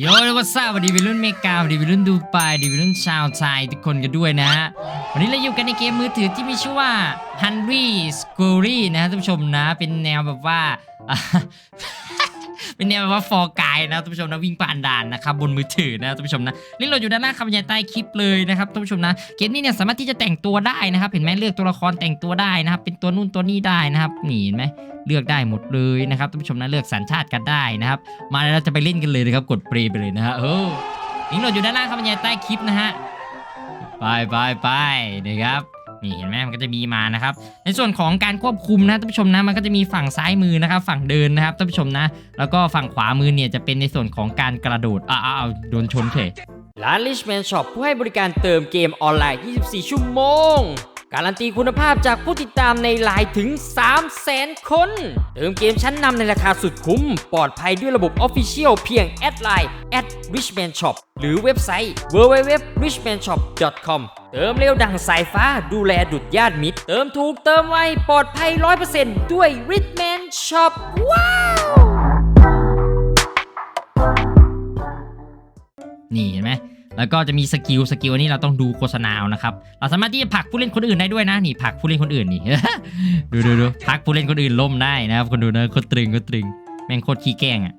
โยนวัสดีวัยรุ่นเมกาสวัสดีวัยรุ่นดูไบสวัสดีวัยรุ่นชาวไทยทุกคนกันด้วยนะฮะ วันนี้เราอยู่กันในเกมมือถือที่มีชื่อว่า Hungry s c o r y นะฮะท่านผู้ชมนะ เป็นแนวแบบว่า เป็นแนวแบบว่าฟอร์กายนะท่านผู้ชมนะวิ่งผ่านด่านนะครับบนมือถือนะท่านผู้ชมนะลิงก์โหลดอยู่ด้านล่างคำบรรยายใต้คลิปเลยนะครับท่านผู้ชมนะเกมนี้เนี่ยสามารถที่จะแต่งตัวได้นะครับ เห็นไหมเลือกตัวละครแต่งตัวได้นะครับ เป็นตัวนู่นตัวนี้ได้นะครับนี่เห็นไหมเลือกได้หมดเลยนะครับท่านผู้ชมนะเลือกสัญชาติกันได้นะครับ มาแล้วเราจะไปเล่นกันเลยนะครับกดปรย์ไปเลยนะฮะเออลิงก์โหลดอยู่ด้านล่างคำบรรยายใต้คลิปนะฮะไปไปไปนะครับ นี่เห็นไหมมันก็จะมีมานะครับ ในส่วนของการควบคุมนะท่านผู้ชมนะมันก็จะมีฝั่งซ้ายมือนะครับ ฝั่งเดินนะครับท่านผู้ชมนะ แล้วก็ฝั่งขวามือเนี่ยจะเป็นในส่วนของการกระโดดอ้าวโดนชนเฉยร้าน Richman Shop ผู้ให้บริการเติมเกมออนไลน์ 24 ชั่วโมง การันตีคุณภาพจากผู้ติดตามในไลน์ถึง 300,000คน เติมเกมชั้นนำในราคาสุดคุ้ม ปลอดภัยด้วยระบบ Official เพียงแอดไลน์ at richman shop หรือเว็บไซต์ www.richmanshop.com เติมเร็วดังสายฟ้าดูแลดุดญาติมิตร เติมถูกเติมไวปลอดภัย 100%ด้วย Richman Shop ว้าว นี่เห็นไหม แล้วก็จะมีสกิลสกิลอันนี้เราต้องดูโฆษณานะครับเราสามารถที่จะผลักผู้เล่นคนอื่นได้ด้วยนะนี่ผลักผู้เล่นคนอื่นนี่ ดูดูดูผลักผู้เล่นคนอื่นล้มได้นะครับคนดูนะโคตรตรึงโคตรตรึงแม่งโคตรขี้แกล้งอะ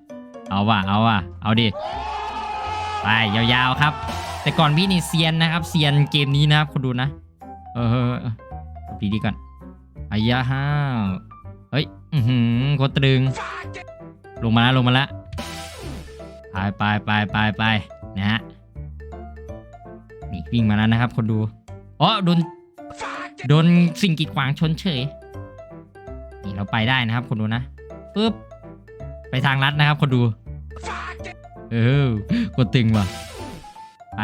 เอาว่ะเอาว่ะเอาดิไปยาวๆครับ แต่ก่อนพี่นี่เซียนนะครับเซียนเกมนี้นะครับคนดูนะ เออเออดีดีๆก่อนอายะห้าวเฮ้ยอือหือโคตรตรึง ลงมาแล้วลงมาแล้วไปไปไปไปไปนะฮะนี่ วิ่งมาแล้วนะครับ คนดูอ๋อโดนโดนสิ่งกีดขวางชนเฉยนี่เราไปได้นะครับ คนดูนะปึ๊บไปทางลัดนะครับ คนดู เออกดตึงว่ะไป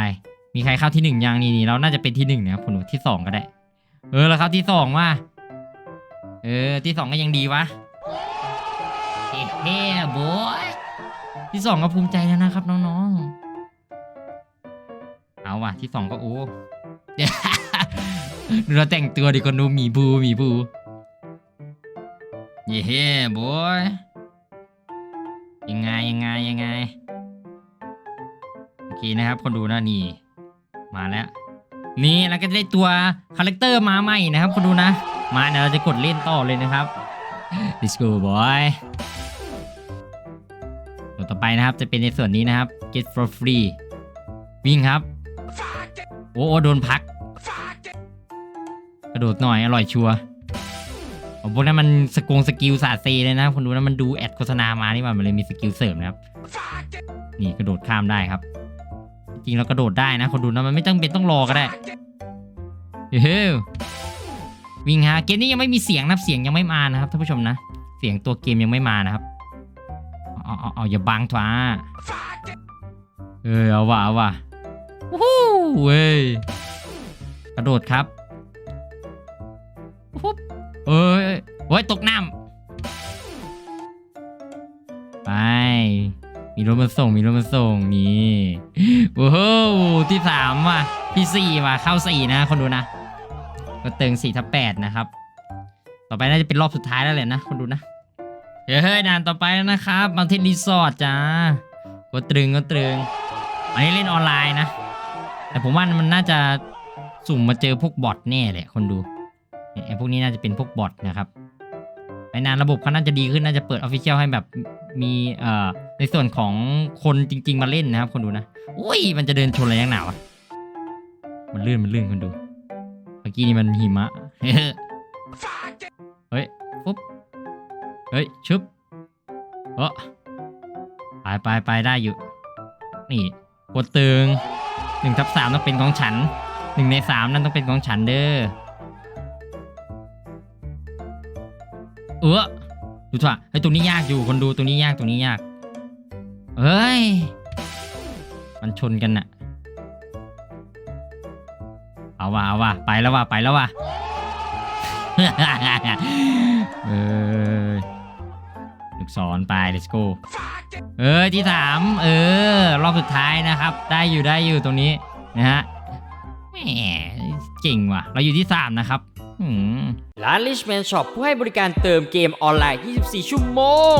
มีใครเข้าที่หนึ่งยังนี่นี่เราน่าจะเป็นที่หนึ่งนะครับคนดูที่สองก็ได้ เออเราเข้าที่สองว่ะเออที่สองก็ยังดีวะเฮ้เฮ้บอยที่สองก็ภูมิใจแล้วนะครับน้องๆ เอาว่ะที่สองก็โอ้ดูเราแต่งตัวดิคนดูหมีบูหมีบูเย้เฮ้บอยยังไงยังไงยังไงโอเคนะครับ คนดูนะนี่ มาแล้ว นี่แล้วก็จะได้ตัวคาแรคเตอร์มาใหม่นะครับคนดูนะ มาเดี๋ยวเราจะกดเล่นต่อเลยนะครับ Let's go boy ส่วต่อไปนะครับจะเป็นในส่วนนี้นะครับ get for free วิ่งครับ โอ้โอ้โดนพัก กระโดดหน่อยอร่อยชัวร์โอ้พวกนั้นมันสกงสกิลสาเซเลยนะคนดูนะมันดูแอดโฆษณามานี่มันเลยมีสกิลเสริมนะครับ นี่กระโดดข้ามได้ครับ จริงเรากระโดดได้นะ คนดูนะมันไม่ต้องเป็นต้องรอก็ได้เฮ้ยวิ่งฮะเกมนี้ยังไม่มีเสียงนะเสียงยังไม่มานะครับท่านผู้ชมนะ เสียงตัวเกมยังไม่มานะครับเอาเอาเอาอย่าบังท้าเออเอาว่ะเอาว่ะวู้ เว้ยกระโดดครับปุ๊บเอ้ยเว้ยตกน้ำไปมีรถมาส่งมีรถมาส่งนี่โอ้โหที่สามว่ะที่สี่ว่ะเข้าสี่นะคนดูนะก็เติงสี่ทับแปดนะครับ ต่อไปน่าจะเป็นรอบสุดท้ายแล้วแหละนะคนดูนะเฮ้ยด่านต่อไปแล้วนะครับบางเทนรีสอร์ทจ้าก็ตรึงก็ตรึงอันนี้เล่นออนไลน์นะ แต่ผมว่ามันน่าจะสุ่มมาเจอพวกบอทแน่แหละคนดูไอ้พวกนี้น่าจะเป็นพวกบอทนะครับในนานระบบเขาน่าจะดีขึ้นน่าจะเปิดออฟฟิเชียลให้แบบมีเอ่อในส่วนของคนจริง ๆ มาเล่นนะครับ คนดูนะอุ้ยมันจะเดินชนอะไรยังหนาวะมันลื่นมันลื่นคนดูเมื่อกี้นี่มันหิมะเฮ้ยปุ๊บเฮ้ยชึบเออไปไปไปได้อยู่ นี่กดตึง หนึ่งทับสามต้องเป็นของฉันหนึ่งในสามนั่นต้องเป็นของฉันเด้อเออดูเถอะไอ้ตรงนี้ยากอยู่คนดูตรงนี้ยากตรงนี้ยากเฮ้ย มันชนกันน่ะ เอาว่ะเอาว่ะไปแล้วว่ะไปแล้วว่ะเออ กศรไป let's go เออที่สามเออ รอบสุดท้ายนะครับ ได้อยู่ได้อยู่ตรงนี้นะฮะแหมเก่งว่ะ เราอยู่ที่สามนะครับร้าน Richman Shop ผู้ให้บริการเติมเกมออนไลน์ 24 ชั่วโมง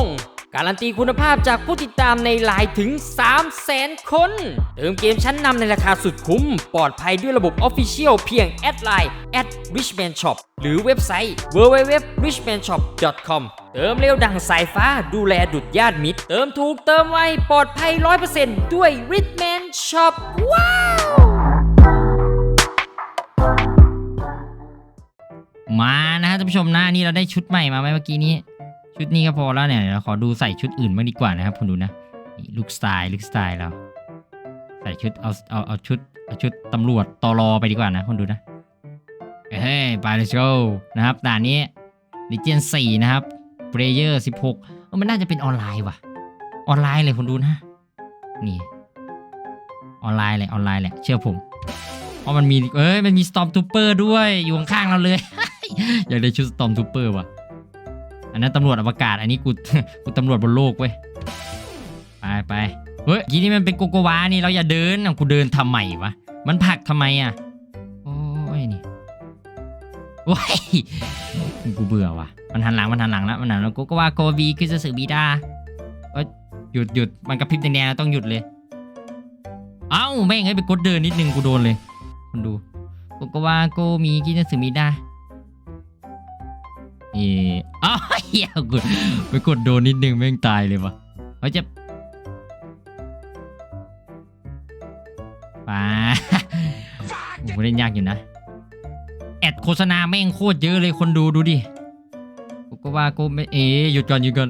การันตีคุณภาพจากผู้ติดตามในไลน์ถึง 3 0 0แสนคน เติมเกมชั้นนำในราคาสุดคุ้ม ปลอดภัยด้วยระบบ Official เพียงแอดไลน์ at richman shop หรือเว็บไซต์ www.richmanshop.com เติมเร็วดังสายฟ้าดูแลดุดญาติมิตร เติมถูกเติมไวปลอดภัย 100%ด้วย Richman Shop ว้าวมานะฮะท่านผู้ชมนะนี่เราได้ชุดใหม่มาไหมเมื่อกี้นี้ ชุดนี้ก็พอแล้วเนี่ยเราขอดูใส่ชุดอื่นบ้างดีกว่านะครับคุณดูนะนี่ลุคสไตล์ลุคสไตล์เราใส่ชุดเอาเอาเอาชุดเอาชุดตำรวจตอรอไปดีกว่านะคุณดูนะเฮ้ยไปเลยโชว์นะครับด่านนี้ดิเจนสี่นะครับเ l เยอร์สิบหกมันน่าจะเป็นออนไลน์ว่ะ ออนไลน์เลยคุณดูนะ นี่ ออนไลน์เลยออนไลน์แหละเชื่อผมเพราะมันมีเอ้ยมันมีสตอมทูเปอร์ด้วยอยู่ข้างๆเราเลย อยากได้ชุดสตอมทูเปอร์ว่ะ อันนั้นตำรวจอวกาศอันนี้กูกูตำรวจบนโลกเว้ยไปไปเฮ้ยยี่นี่มันเป็นโกโกวานี่เราอย่าเดินอะกูเดินทำไมวะมันผักทำไมอะโอ้ยนี่โอ้ยกูเบื่อว่ะมันหันหลังมันหันหลังแล้วมันหันแล้วโกโกวาโกบีคือจะสื่อบีดาเอ้ยหยุดหยุดมันกระพริบแดงๆต้องหยุดเลย เอ้าแม่งให้ไปกดเดินนิดนึงกูโดนเลยคนดูโกโกวาโกมีคิจะสื่อบีดา นี่อ้าวเหี้ยกดไปกดโดนนิดนึงแม่งตายเลยวะเขาจะป่าโอ้โหเล่นยากอยู่นะ แอดโฆษณาแม่งโคตรเยอะเลยคนดูดูดิ กูก็ว่ากูไม่เอ๊หยุดก่อนหยุดก่อน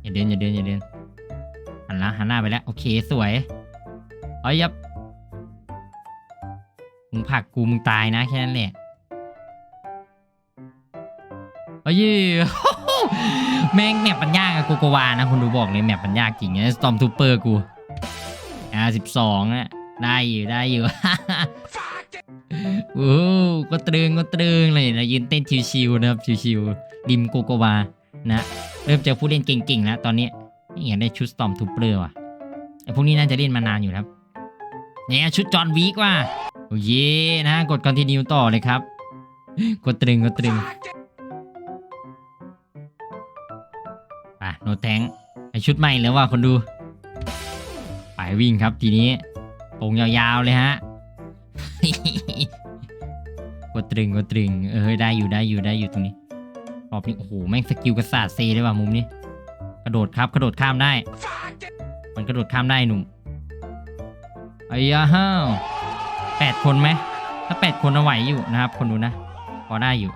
อย่าเดินอย่าเดินอย่าเดินหันละหันหน้าไปแล้ว โอเคสวยเอายับมึงผักกูมึงตายนะแค่นั้นแหละ อ้ยแม่งแมปมันยากอะกูโกวานะคุณดูบอกเลยแมปมันยากจริงนะสตอมทูเปอร์กูอ่าสิบสองอะได้อยู่ได้อยู่โอ้โหก็ตรึงก็ตรึงเลยนะยืนเต้นชิวๆนะครับชิวๆริมโกโกวานะเริ่มเจอผู้เล่นเก่งๆแล้วตอนนี้นี่อยากได้ชุดสตอมทูเปอร์ว่ะไอพวกนี้น่าจะเล่นมานานอยู่ครับเนี่ยชุดจอห์นวีกว่ะโอ้เย่นะกดคอนติเนียต่อเลยครับ กดตรึงกดตรึง นแทงไอชุดใหม่แล้วว่าคนดู ไปวิ่งครับทีนี้ตรงยาวๆเลยฮะกดตรึงกดตรึงเออได้อยู่ได้อยู่ได้อยู่ตรงนี้รอบนี้โอ้โหแม่งสกิลกระสาดเซเลยว่ะมุมนี้ กระโดดครับกระโดดข้ามได้ มันกระโดดข้ามได้หนุ่มไอ้ยาฮ้าวแปดคนไหมถ้าแปดคนเอาไหวอยู่นะครับ คนดูนะพอได้อยู่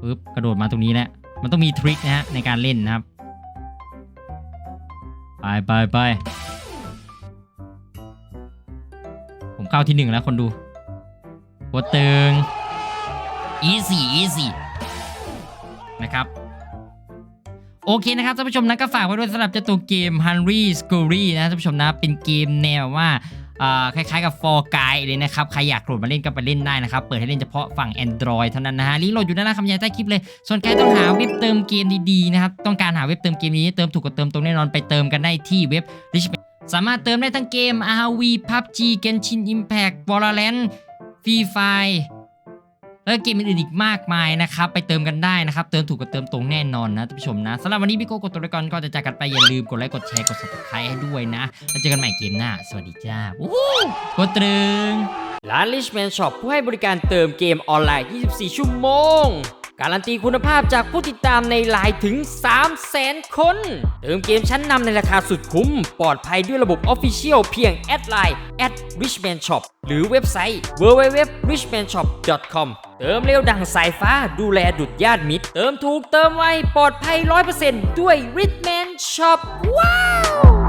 ปึ๊บกระโดดมาตรงนี้แหละ มันต้องมีทริคนะฮะในการเล่นนะครับ ไปไปไปผมเข้าที่หนึ่งแล้วคนดูโคตรตึง easy easy นะครับโอเคนะครับท่านผู้ชมนะก็ฝากไว้ด้วยสำหรับเจ้าตัวเกม Henry Scory นะท่านผู้ชมนะเป็นเกมแนวว่า คล้ายๆกับ For Guy เลยนะครับ ใครอยากโหลดมาเล่นก็ไปเล่นได้นะครับ เปิดให้เล่นเฉพาะฝั่ง Android เท่านั้นนะฮะลิงก์โหลดอยู่ด้านล่างคำยันใต้คลิปเลย ส่วนใครต้องหาเว็บเติมเกมดีๆนะครับ ต้องการหาเว็บเติมเกมนี้เติมถูกกว่าเติมตรงแน่นอนไปเติมกันได้ที่เว็บ Rich สามารถเติมได้ทั้งเกม RV PUBG Genshin Impact Valorant Free Fire แล้วเกมอื่นอีกมากมายนะครับ ไปเติมกันได้นะครับ เติมถูกกับเติมตรงแน่นอนนะท่านผู้ชมนะสำหรับวันนี้พี่โก้กดตัวไปก่อนก็จะจากกันไปอย่าลืมกดไลค์กดแชร์กด subscribe ให้ด้วยนะแล้วเจอกันใหม่เกมหน้า สวัสดีจ้าวู้ฮู้กดตรึงร้าน Richman Shop ผู้ให้บริการเติมเกมออนไลน์ 24 ชั่วโมง การันตีคุณภาพจากผู้ติดตามในไลน์ถึง 3 0 0แสนคน เติมเกมชั้นนำในราคาสุดคุ้ม ปลอดภัยด้วยระบบ Official เพียงแอดไลน์ at richman shop หรือเว็บไซต์ www.richmanshop.com เติมเร็วดังสายฟ้าดูแลดุดญาติมิตร เติมถูกเติมไว ปลอดภัย 100%ด้วย Richman Shop ว้าว